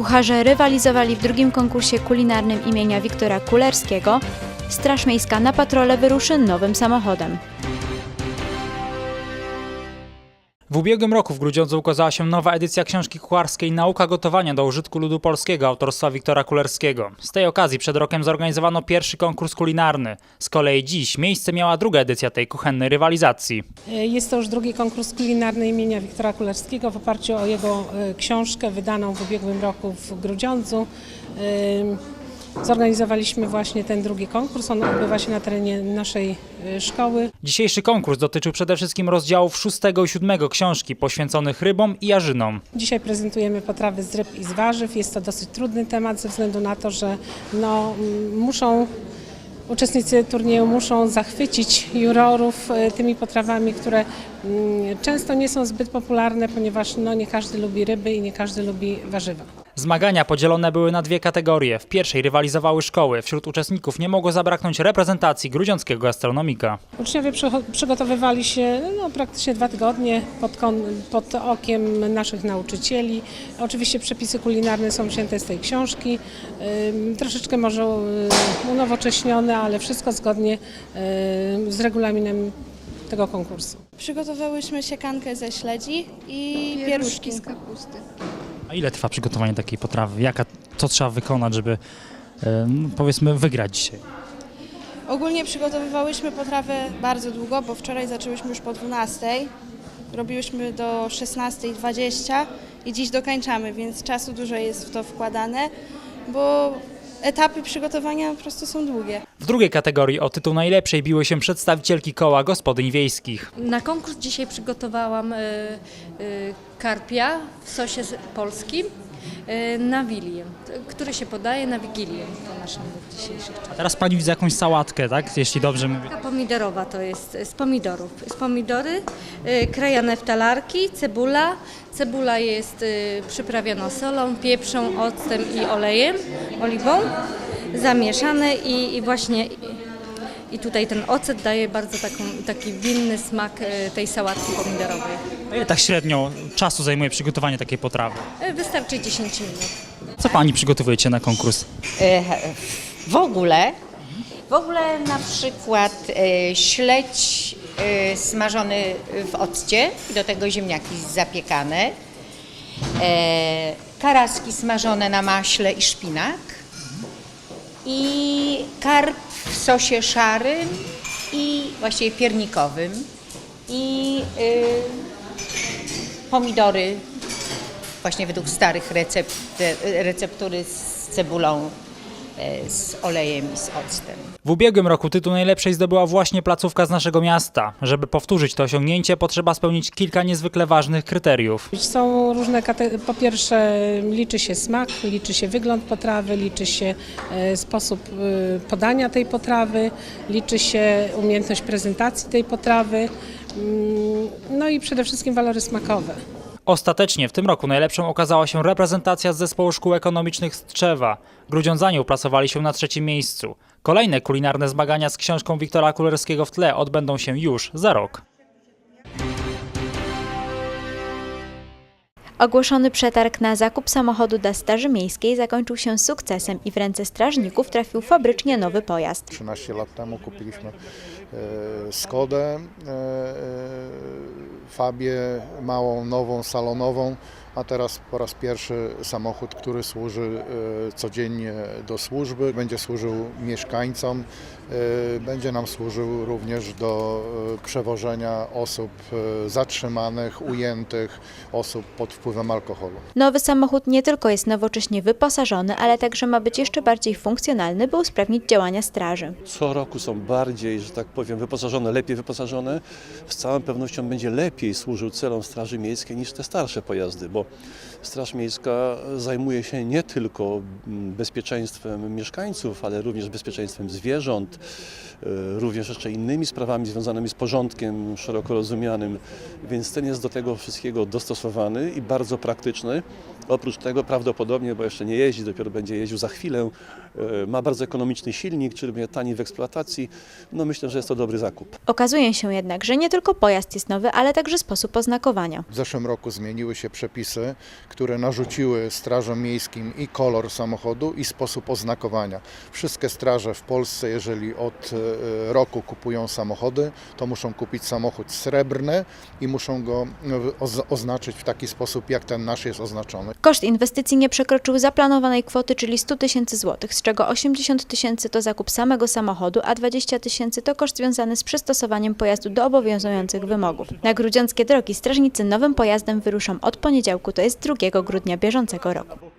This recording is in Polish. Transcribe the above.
Kucharze rywalizowali w drugim konkursie kulinarnym imienia Wiktora Kulerskiego. Straż Miejska na patrole wyruszy nowym samochodem. W ubiegłym roku w Grudziądzu ukazała się nowa edycja książki kucharskiej Nauka gotowania do użytku ludu polskiego autorstwa Wiktora Kulerskiego. Z tej okazji przed rokiem zorganizowano pierwszy konkurs kulinarny. Z kolei dziś miejsce miała druga edycja tej kuchennej rywalizacji. Jest to już drugi konkurs kulinarny imienia Wiktora Kulerskiego w oparciu o jego e, książkę wydaną w ubiegłym roku w Grudziądzu. Zorganizowaliśmy właśnie ten drugi konkurs. On odbywa się na terenie naszej e, szkoły. Dzisiejszy konkurs dotyczył przede wszystkim rozdziałów 6 i 7 książki poświęconych rybom i jarzynom. Dzisiaj prezentujemy potrawy z ryb i z warzyw. Jest to dosyć trudny temat ze względu na to, że no, muszą uczestnicy turnieju muszą zachwycić jurorów e, tymi potrawami, które często nie są zbyt popularne, ponieważ no, nie każdy lubi ryby i nie każdy lubi warzywa. Zmagania podzielone były na dwie kategorie. W pierwszej rywalizowały szkoły. Wśród uczestników nie mogło zabraknąć reprezentacji grudziąckiego gastronomika. Uczniowie przygotowywali się no, praktycznie dwa tygodnie pod, pod okiem naszych nauczycieli. Oczywiście przepisy kulinarne są wzięte z tej książki, troszeczkę może y, unowocześnione, ale wszystko zgodnie y, z regulaminem tego konkursu. Przygotowałyśmy siekankę ze śledzi i pieruszki. z kapusty. A ile trwa przygotowanie takiej potrawy? Jaka, co trzeba wykonać, żeby no, powiedzmy wygrać dzisiaj? Ogólnie przygotowywałyśmy potrawę bardzo długo, bo wczoraj zaczęłyśmy już po 12. Robiłyśmy do 16.20 i dziś dokończamy, więc czasu dużo jest w to wkładane, bo etapy przygotowania po prostu są długie. Drugiej kategorii o tytuł najlepszej biły się przedstawicielki koła gospodyń wiejskich. Na konkurs dzisiaj przygotowałam y, y, karpia w sosie z- polskim y, na wilię, t- który się podaje na wigilię po naszym dzisiejszych czasach. A teraz pani widzę jakąś sałatkę, tak? Jeśli dobrze mówię. Taka pomidorowa to jest z pomidorów. Z pomidory, y, krajane w talarki, cebula. Cebula jest y, przyprawiona solą, pieprzą, octem i olejem, oliwą, zamieszane i, i właśnie i tutaj ten ocet daje bardzo taką, taki winny smak y, tej sałatki pomidorowej. A ile tak średnio czasu zajmuje przygotowanie takiej potrawy? Y, Wystarczy 10 minut. Co pani przygotowujecie na konkurs? E, w ogóle, w ogóle na przykład e, śledź e, smażony w occie, do tego ziemniaki zapiekane, e, karaski smażone na maśle i szpinak i karp w sosie szarym i właściwie piernikowym. I e, pomidory właśnie według starych recept, receptury z cebulą, z olejem i z octem. W ubiegłym roku tytuł najlepszej zdobyła właśnie placówka z naszego miasta. Żeby powtórzyć to osiągnięcie, potrzeba spełnić kilka niezwykle ważnych kryteriów. Są różne kate- po pierwsze liczy się smak, liczy się wygląd potrawy, liczy się e, sposób e, podania tej potrawy, liczy się umiejętność prezentacji tej potrawy, mm, no i przede wszystkim walory smakowe. Ostatecznie w tym roku najlepszą okazała się reprezentacja z zespołu szkół ekonomicznych z Trzewa. Grudziądzanie uplasowali się na trzecim miejscu. Kolejne kulinarne zmagania z książką Wiktora Kulerskiego w tle odbędą się już za rok. Ogłoszony przetarg na zakup samochodu dla Straży Miejskiej zakończył się sukcesem i w ręce strażników trafił fabrycznie nowy pojazd. 13 lat temu kupiliśmy e, Skodę, e, e, Fabię, małą, nową, salonową, a teraz po raz pierwszy samochód, który służy e, codziennie do służby, będzie służył mieszkańcom, e, będzie nam służył również do e, przewożenia osób zatrzymanych, ujętych, osób pod wpływem alkoholu. Nowy samochód nie tylko jest nowocześnie wyposażony, ale także ma być jeszcze bardziej funkcjonalny, by usprawnić działania straży. co roku są bardziej, że tak powiem, wyposażone, lepiej wyposażone, z całą pewnością będzie lepiej służył celom Straży Miejskiej niż te starsze pojazdy, bo Straż Miejska zajmuje się nie tylko mm, bezpieczeństwem mieszkańców, ale również bezpieczeństwem zwierząt, e, również jeszcze innymi sprawami związanymi z porządkiem szeroko rozumianym, więc ten jest do tego wszystkiego dostosowany i bardzo praktyczny. Oprócz tego prawdopodobnie, bo jeszcze nie jeździ, dopiero będzie jeździł za chwilę, e, ma bardzo ekonomiczny silnik, czyli będzie tani w eksploatacji. No myślę, że jest to dobry zakup. Okazuje się jednak, że nie tylko pojazd jest nowy, ale także sposób oznakowania. W zeszłym roku zmieniły się przepisy które narzuciły strażom miejskim i kolor samochodu i sposób oznakowania. Wszystkie straże w Polsce, jeżeli od e, roku kupują samochody, to muszą kupić samochód srebrny i muszą go e, oz- oznaczyć w taki sposób, jak ten nasz jest oznaczony. Koszt inwestycji nie przekroczył zaplanowanej kwoty, czyli 100 tysięcy złotych, z czego 80 tysięcy to zakup samego samochodu, a 20 tysięcy to koszt związany z przystosowaniem pojazdu do obowiązujących wymogów. Na grudziąckie drogi strażnicy nowym pojazdem wyruszą od poniedziałku, to jest 2 grudnia bieżącego roku.